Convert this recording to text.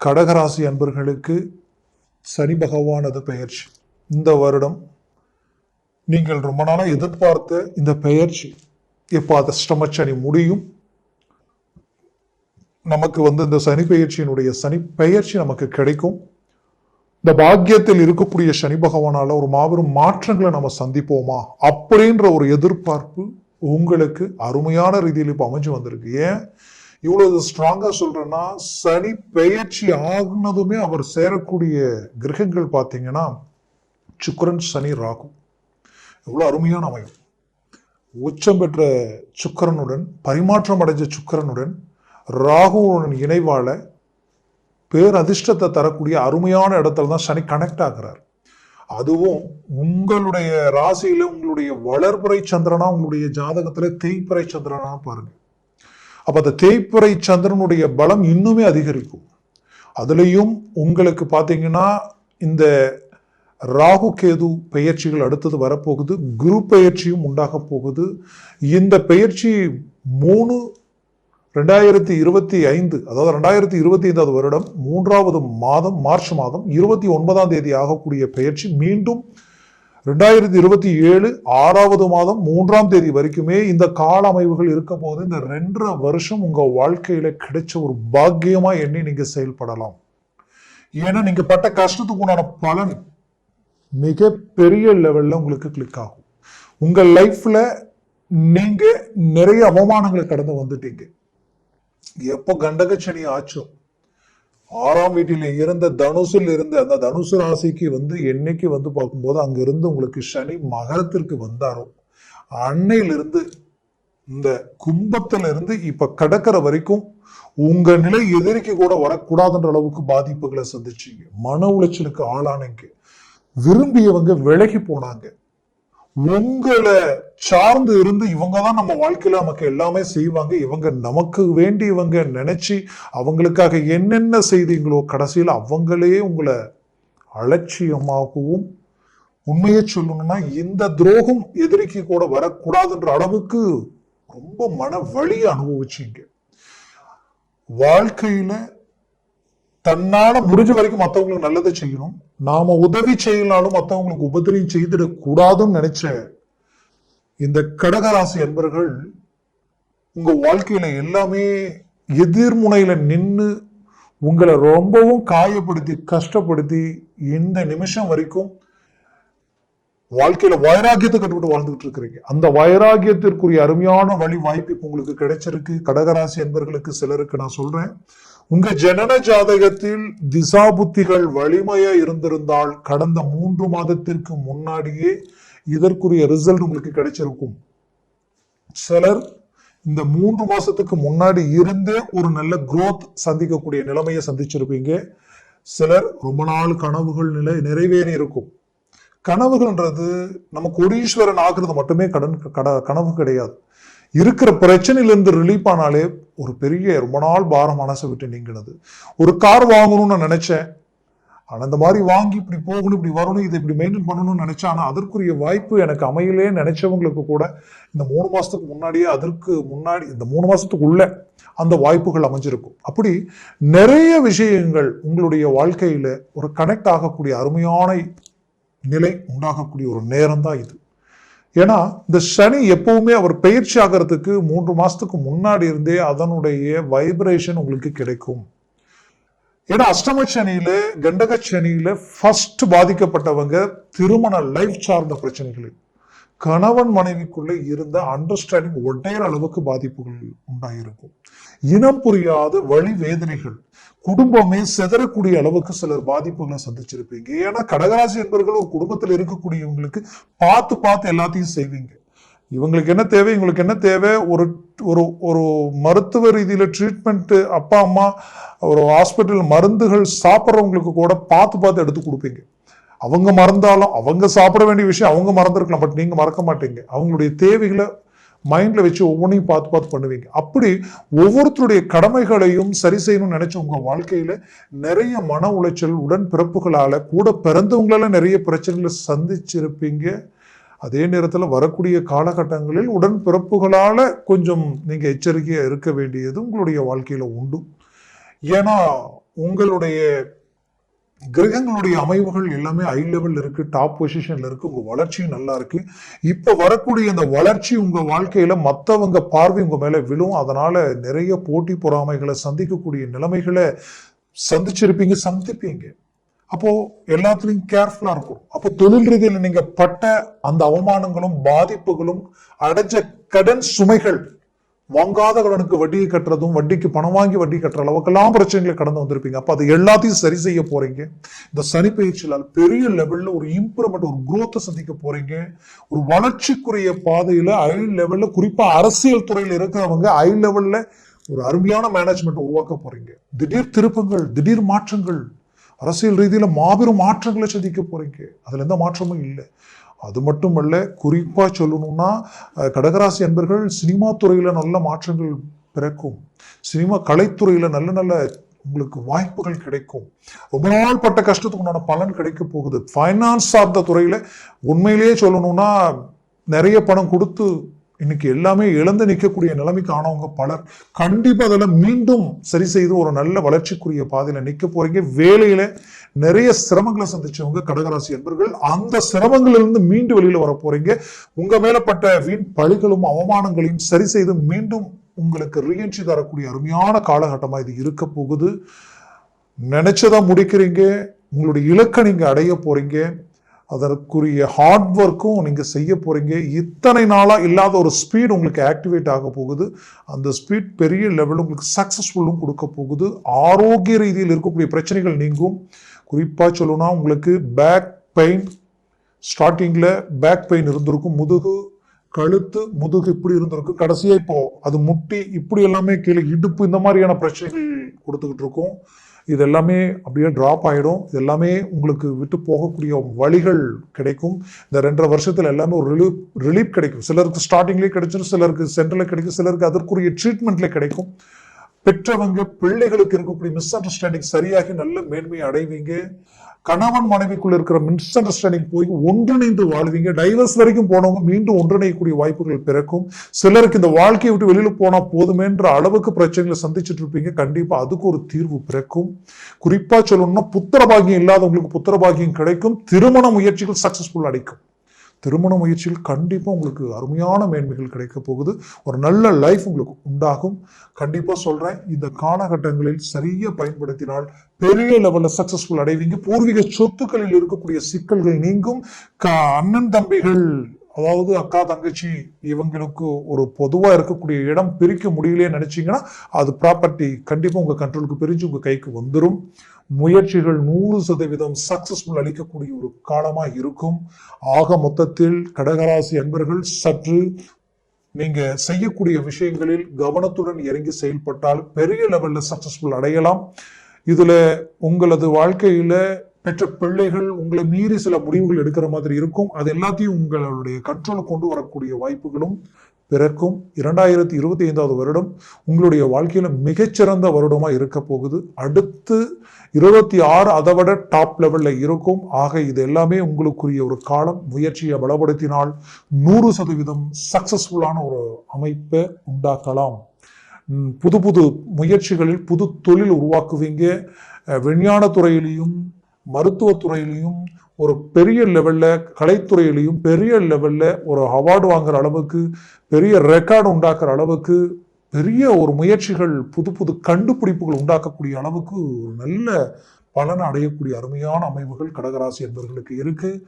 கடகராசி அன்பர்களுக்கு சனி பகவானது பெயர்ச்சி. இந்த வருடம் நீங்கள் ரொம்ப நாளாக எதிர்பார்த்த இந்த பெயர்ச்சி இப்போ அது அஷ்டமச்சனி முடியும். நமக்கு வந்து இந்த சனி பெயர்ச்சியினுடைய சனி பெயர்ச்சி நமக்கு கிடைக்கும். இந்த பாக்கியத்தில் இருக்கக்கூடிய சனி பகவானால ஒரு மாபெரும் மாற்றங்களை நம்ம சந்திப்போமா அப்படின்ற ஒரு எதிர்பார்ப்பு உங்களுக்கு அருமையான ரீதியில் இப்போ அமைஞ்சு வந்திருக்கு. ஏன்? இவ்வளவு ஸ்ட்ராங்கா சொல்றேன்னா சனி பெயர்ச்சி ஆகுனதுமே அவர் சேரக்கூடிய கிரகங்கள் பார்த்தீங்கன்னா சுக்கிரன் சனி ராகு. எவ்வளோ அருமையான அமைப்பு. உச்சம் பெற்ற சுக்கிரனுடன் பரிமாற்றம் அடைஞ்ச சுக்கிரனுடன் ராகுவுடன் இணைவால பேரதிர்ஷ்டத்தை தரக்கூடிய அருமையான இடத்துல தான் சனி கனெக்ட் ஆகிறார். அதுவும் உங்களுடைய ராசியில உங்களுடைய வளர்பிறை சந்திரனா உங்களுடைய ஜாதகத்துல தேய்ப்பறை சந்திரனா பாருங்க. அப்போ அந்த தேய்ப்புறை சந்திரனுடைய பலம் இன்னுமே அதிகரிக்கும். அதுலேயும் உங்களுக்கு பார்த்தீங்கன்னா இந்த ராகு கேது பெயர்ச்சிகள் அடுத்தது வரப்போகுது குரு பெயர்ச்சியும் உண்டாக போகுது. இந்த பெயர்ச்சி மூணு ரெண்டாயிரத்தி இருபத்தி ஐந்து அதாவது ரெண்டாயிரத்தி இருபத்தி ஐந்தாவது வருடம் மூன்றாவது மாதம் மார்ச் மாதம் இருபத்தி ஒன்பதாம் தேதி ஆகக்கூடிய பெயர்ச்சி மீண்டும் ரெண்டாயிரத்தி இருபத்தி ஏழு ஆறாவது மாதம் மூன்றாம் தேதி வரைக்குமே இந்த கால அமைவுகள் இருக்க போது இந்த ரெண்டரை வருஷம் உங்கள் வாழ்க்கையில் கிடைச்ச ஒரு பாக்கியமாக எண்ணி நீங்கள் செயல்படலாம். ஏன்னா நீங்கள் பட்ட கஷ்டத்துக்கு உண்டான பலன் மிக பெரிய லெவலில் உங்களுக்கு கிளிக் ஆகும். உங்கள் லைஃப்பில் நீங்கள் நிறைய அவமானங்களை கடந்து வந்துட்டீங்க. எப்போ கண்டகச்சனி ஆச்சோ ஆறாம் வீட்டில் இருந்த தனுசில் இருந்து அந்த தனுசு ராசிக்கு வந்து என்னைக்கு வந்து பார்க்கும்போது அங்கிருந்து உங்களுக்கு சனி மகரத்திற்கு வந்தாரோ அன்னையிலிருந்து இந்த கும்பத்துல இருந்து இப்ப கடக்கிற வரைக்கும் உங்க நிலை எதிரிக்கு கூட வரக்கூடாதுன்ற அளவுக்கு பாதிப்புகளை சந்திச்சீங்க. மன உளைச்சலுக்கு ஆளானீங்க. விரும்பியவங்க விலகி போனாங்க. உங்களை சார்ந்து இருந்து இவங்க தான் நம்ம வாழ்க்கையில நமக்கு எல்லாமே செய்வாங்க. இவங்க நமக்கு வேண்டியவங்க நினைச்சு அவங்களுக்காக என்னென்ன செய்தீங்களோ கடைசியில் அவங்களே உங்களை அலட்சியமாகவும் உண்மையை சொல்லணும்னா இந்த துரோகம் எதிரிக்கு கூட வரக்கூடாதுன்ற அளவுக்கு ரொம்ப மன வழியை அனுபவிச்சீங்க. வாழ்க்கையில தன்னால முடிஞ்ச வரைக்கும் மற்றவங்களுக்கு நல்லதை செய்யணும். நாம உதவி செய்யலாலும் மற்றவங்களுக்கு உபதிரியம் செய்திடக்கூடாதுன்னு நினைச்ச இந்த கடகராசி என்பர்கள் உங்க வாழ்க்கையில எல்லாமே எதிர்முனையில நின்று உங்களை ரொம்பவும் காயப்படுத்தி கஷ்டப்படுத்தி இந்த நிமிஷம் வரைக்கும் வாழ்க்கையில வைராகியத்தை கட்டுப்பட்டு வாழ்ந்துகிட்டு இருக்கிறீங்க. அந்த வைராகியத்திற்குரிய அருமையான வழி வாய்ப்பு உங்களுக்கு கிடைச்சிருக்கு. கடகராசி என்பர்களுக்கு சிலருக்கு நான் சொல்றேன். உங்க ஜனன ஜாதகத்தில் திசா புத்திகள் வலிமையா இருந்திருந்தால் கடந்த மூன்று மாதத்திற்கு முன்னாடியே இதற்குரிய ரிசல்ட் உங்களுக்கு கிடைச்சிருக்கும். சிலர் இந்த மூன்று மாசத்துக்கு முன்னாடி இருந்தே ஒரு நல்ல குரோத் சந்திக்கக்கூடிய நிலைமையை சந்திச்சிருப்பீங்க. சிலர் ரொம்ப நாள் கனவுகள் நிலை நிறைவேறி இருக்கும். கனவுகள்ன்றது நம்ம கோடீஸ்வரன் ஆகிறது மட்டுமே கடன் கட- கனவு கிடையாது. இருக்கிற பிரச்சனையிலிருந்து ரிலீஃப் ஆனாலே ஒரு பெரிய ரொம்ப நாள் பாரம் மனசை விட்டு நீங்கினது. ஒரு கார் வாங்கணும்னு நான் நினச்சேன். ஆனால் இந்த மாதிரி வாங்கி இப்படி போகணும் இப்படி வரணும் இதை இப்படி மெயின்டைன் பண்ணணும்னு நினச்சேன். ஆனால் அதற்குரிய வாய்ப்பு எனக்கு அமையலே நினச்சவங்களுக்கு கூட இந்த மூணு மாதத்துக்கு முன்னாடியே அதற்கு முன்னாடி இந்த மூணு மாதத்துக்குள்ளே அந்த வாய்ப்புகள் அமைஞ்சிருக்கும். அப்படி நிறைய விஷயங்கள் உங்களுடைய வாழ்க்கையில் ஒரு கனெக்ட் ஆகக்கூடிய அருமையான நிலை உண்டாகக்கூடிய ஒரு நேரம் தான் இது. ஏன்னா இந்த சனி எப்பவுமே அவர் பயிற்சி ஆகிறதுக்கு மூன்று மாதத்துக்கு முன்னாடி இருந்தே அதனுடைய வைப்ரேஷன் உங்களுக்கு கிடைக்கும். ஏன்னா அஷ்டம சனியில கண்டக சனியில ஃபர்ஸ்ட் பாதிக்கப்பட்டவங்க திருமண லைஃப் சார்ந்த பிரச்சனைகளில். கணவன் மனைவிக்குள்ள இருந்த அண்டர்ஸ்டாண்டிங் ஒட்டையர் அளவுக்கு பாதிப்புகள் உண்டாயிருக்கும். இனம் புரியாத வழி வேதனைகள். குடும்பமே சிதறக்கூடிய அளவுக்கு சிலர் பாதிப்புகளை சந்திச்சிருப்பீங்க. ஏன்னா கடகராசி என்பர்கள் ஒரு குடும்பத்தில் இருக்கக்கூடியவங்களுக்கு பார்த்து பார்த்து எல்லாத்தையும் செய்வீங்க. இவங்களுக்கு என்ன தேவை? இவங்களுக்கு என்ன தேவை? ஒரு ஒரு ஒரு மருத்துவ ரீதியில் ட்ரீட்மெண்ட்டு அப்பா அம்மா ஒரு ஹாஸ்பிட்டல் மருந்துகள் சாப்பிட்றவங்களுக்கு கூட பார்த்து பார்த்து எடுத்து கொடுப்பீங்க. அவங்க மறந்தாலும் அவங்க சாப்பிட வேண்டிய விஷயம் அவங்க மறந்துருக்கலாம். பட் நீங்கள் மறக்க மாட்டீங்க. அவங்களுடைய தேவைகளை மைண்டில் வச்சு ஒவ்வொன்றையும் பார்த்து பார்த்து பண்ணுவீங்க. அப்படி ஒவ்வொருத்தருடைய கடமைகளையும் சரி செய்யணும்னு நினச்ச உங்கள் வாழ்க்கையில் நிறைய மன உளைச்சல் உடன் பிறப்புகளால் கூட பிறந்தவங்களால நிறைய பிரச்சனைகளை சந்திச்சிருப்பீங்க. அதே நேரத்தில் வரக்கூடிய காலகட்டங்களில் உடன் பிறப்புகளால் கொஞ்சம் நீங்கள் எச்சரிக்கையாக இருக்க வேண்டியது உங்களுடைய வாழ்க்கையில் உண்டு. ஏன்னா உங்களுடைய கிரகங்களுடைய அமைவுகள் எல்லாமே ஹை லெவல்ல இருக்கு டாப் பொசிஷன்ல இருக்கு உங்க வளர்ச்சியும் நல்லா இருக்கு. இப்ப வரக்கூடிய இந்த வளர்ச்சி உங்க வாழ்க்கையில மத்தவங்க பார்வை உங்க மேல விழும். அதனால நிறைய போட்டி பொறாமைகளை சந்திக்கக்கூடிய நிலைமைகளை சந்திச்சிருப்பீங்க சந்திப்பீங்க. அப்போ எல்லாத்துலயும் கேர்ஃபுல்லா இருக்கும் அப்போ தொழில் ரீதியில் நீங்க பட்ட அந்த அவமானங்களும் பாதிப்புகளும் அடைஞ்ச கடன் சுமைகள் வாங்காத கடனுக்கு வட்டியை கட்டுறதும் வட்டிக்கு பணம் வாங்கி வட்டி கட்டுற அளவுக்கெல்லாம் பிரச்சனைகளை கடந்து வந்திருப்பீங்க. அப்போ அது எல்லாத்தையும் சரி செய்ய போறீங்க. இந்த சனி பயிற்சியால் பெரிய லெவல்ல ஒரு இம்ப்ரூவ்மெண்ட் ஒரு குரோத்தை சந்திக்க போறீங்க. ஒரு வளர்ச்சிக்குரிய பாதையில ஹை லெவல்ல குறிப்பாக அரசியல் துறையில் இருக்கிறவங்க ஹை லெவல்ல ஒரு அருமையான மேனேஜ்மெண்ட் உருவாக்க போறீங்க. திடீர் திருப்பங்கள் திடீர் மாற்றங்கள். அரசியல் ரீதியில் மாபெரும் மாற்றங்களை சந்திக்க போறீங்க. அதில் எந்த மாற்றமும் இல்லை. அது மட்டுமல்ல குறிப்பாக சொல்லணும்னா கடகராசி அன்பர்கள் சினிமா துறையில் நல்ல மாற்றங்கள் பிறக்கும். சினிமா கலைத்துறையில் நல்ல நல்ல உங்களுக்கு வாய்ப்புகள் கிடைக்கும். ரொம்ப நாள் பட்ட கஷ்டத்துக்கு உண்டான பலன் கிடைக்க போகுது. ஃபைனான்ஸ் சார்ந்த துறையில் உண்மையிலேயே சொல்லணும்னா நிறைய பணம் கொடுத்து இன்னைக்கு எல்லாமே இழந்து நிற்கக்கூடிய நிலைமைக்கு ஆனவங்க பலர். கண்டிப்பாக அதில் மீண்டும் சரி செய்து ஒரு நல்ல வளர்ச்சிக்குரிய பாதையில் நிற்க போறீங்க. வேலையில நிறைய சிரமங்களை சந்திச்சவங்க கடகராசி என்பர்கள் அந்த சிரமங்களிலிருந்து மீண்டு வெளியில வர போறீங்க. உங்க மேலப்பட்ட வீண் பழிகளும் அவமானங்களையும் சரி செய்து மீண்டும் உங்களுக்கு ரீஎன்ட்ரி தரக்கூடிய அருமையான காலகட்டமாக இது இருக்க போகுது. நினைச்சதா முடிக்கிறீங்க. உங்களுடைய இலக்கை நீங்க அடைய போறீங்க. அதற்குரிய ஹார்ட் ஒர்க்கும் நீங்கள் செய்ய போகிறீங்க இத்தனை நாளாக இல்லாத ஒரு ஸ்பீட் உங்களுக்கு ஆக்டிவேட் ஆக போகுது. அந்த ஸ்பீட் பெரிய லெவலில் உங்களுக்கு சக்ஸஸ்ஃபுல்லும் கொடுக்க போகுது. ஆரோக்கிய ரீதியில் இருக்கக்கூடிய பிரச்சனைகள் நீங்கும். குறிப்பாக சொல்லணும்னா உங்களுக்கு பேக் பெயின் ஸ்டார்டிங்கில் பேக் பெயின் இருந்திருக்கும். முதுகு கழுத்து முதுகு இப்படி இருந்திருக்கும். கடைசியாக இப்போது அது முட்டி இப்படி எல்லாமே கீழே இடுப்பு இந்த மாதிரியான பிரச்சனைகள் கொடுத்துக்கிட்டு இருக்கும். இது எல்லாமே அப்படியே ட்ராப் ஆகிடும் இது எல்லாமே உங்களுக்கு விட்டு போகக்கூடிய வழிகள் கிடைக்கும். இந்த ரெண்டரை வருஷத்தில் எல்லாமே ஒரு ரிலீஃப் ரிலீஃப் கிடைக்கும். சிலருக்கு ஸ்டார்டிங்லேயே கிடைச்சிடும் சிலருக்கு சென்டரில் கிடைக்கும் சிலருக்கு அதற்குரிய ட்ரீட்மெண்ட்டில் கிடைக்கும். பெற்றவங்க பிள்ளைகளுக்கு இருக்கக்கூடிய மிஸ் அண்டர்ஸ்டாண்டிங் சரியாகி நல்ல மேன்மையை அடைவீங்க. கணவன் மனைவிக்குள் இருக்கிற மிஸ் அண்டர்ஸ்டாண்டிங் போய் ஒன்றிணைந்து வாழ்வீங்க. டைவர்ஸ் வரைக்கும் போனவங்க மீண்டும் ஒன்றிணையக்கூடிய வாய்ப்புகள் பிறக்கும். சிலருக்கு இந்த வாழ்க்கையை விட்டு வெளியில போனா போதுமேன்ற அளவுக்கு பிரச்சனைகளை சந்திச்சுட்டு இருப்பீங்க. கண்டிப்பா அதுக்கு ஒரு தீர்வு பிறக்கும். குறிப்பா சொல்லணும்னா புத்திர பாகியம் இல்லாதவங்களுக்கு புத்திர பாகியம் கிடைக்கும். திருமண முயற்சிகள் சக்ஸஸ்ஃபுல் அடைக்கும். திருமண முயற்சியில் கண்டிப்பாக உங்களுக்கு அருமையான மேன்மைகள் கிடைக்க போகுது. ஒரு நல்ல லைஃப் உங்களுக்கு உண்டாகும். கண்டிப்பாக சொல்கிறேன் இந்த காலகட்டங்களில் சரியாக பயன்படுத்தினால் பெரிய லெவலில் சக்ஸஸ்ஃபுல் அடைவீங்க. பூர்வீக சொத்துக்களில் இருக்கக்கூடிய சிக்கல்கள் நீங்கும். க அண்ணன் தம்பிகள் அதாவது அக்கா தங்கச்சி இவங்களுக்கு ஒரு பொதுவாக இருக்கக்கூடிய இடம் பிரிக்க முடியலையே நினச்சிங்கன்னா அது ப்ராப்பர்ட்டி கண்டிப்பாக உங்கள் கண்ட்ரோலுக்கு பிரிஞ்சு உங்கள் கைக்கு வந்துடும் முயற்சிகள் நூறு சதவீதம் சக்சஸ்ஃபுல் அளிக்கக்கூடிய ஒரு காலமாக இருக்கும். ஆக மொத்தத்தில் கடகராசி அன்பர்கள் சற்று நீங்க செய்யக்கூடிய விஷயங்களில் கவனத்துடன் இறங்கி செயல்பட்டால் பெரிய லெவல்ல சக்சஸ்ஃபுல் அடையலாம். இதுல உங்களது வாழ்க்கையில பெற்ற பிள்ளைகள் உங்களை மீறி சில முடிவுகள் எடுக்கிற மாதிரி இருக்கும். அது எல்லாத்தையும் உங்களுடைய கண்ட்ரோல் கொண்டு வரக்கூடிய வாய்ப்புகளும் பிறக்கும் இரண்டாயிரத்தி இருபத்தி ஐந்தாவது வருடம் உங்களுடைய வாழ்க்கையில் மிகச்சிறந்த வருடமாக இருக்க போகுது. அடுத்து இருபத்தி ஆறு அதை விட டாப் லெவலில் இருக்கும். ஆக இது எல்லாமே உங்களுக்குரிய ஒரு காலம். முயற்சியை பலப்படுத்தினால் நூறு சதவீதம் சக்சஸ்ஃபுல்லான ஒரு அமைப்பை உண்டாக்கலாம். புது புது முயற்சிகளில் புது தொழில் உருவாக்குவீங்க. விஞ்ஞான துறையிலையும் மருத்துவத்துறையிலையும் ஒரு பெரிய லெவலில் கலைத்துறையிலையும் பெரிய லெவலில் ஒரு அவார்டு வாங்குற அளவுக்கு பெரிய ரெக்கார்டு உண்டாக்குற அளவுக்கு பெரிய ஒரு முயற்சிகள் புது புது கண்டுபிடிப்புகள் உண்டாக்கக்கூடிய அளவுக்கு ஒரு நல்ல பலனை அடையக்கூடிய அருமையான அமைவுகள் கடகராசி என்பவர்களுக்கு இருக்குது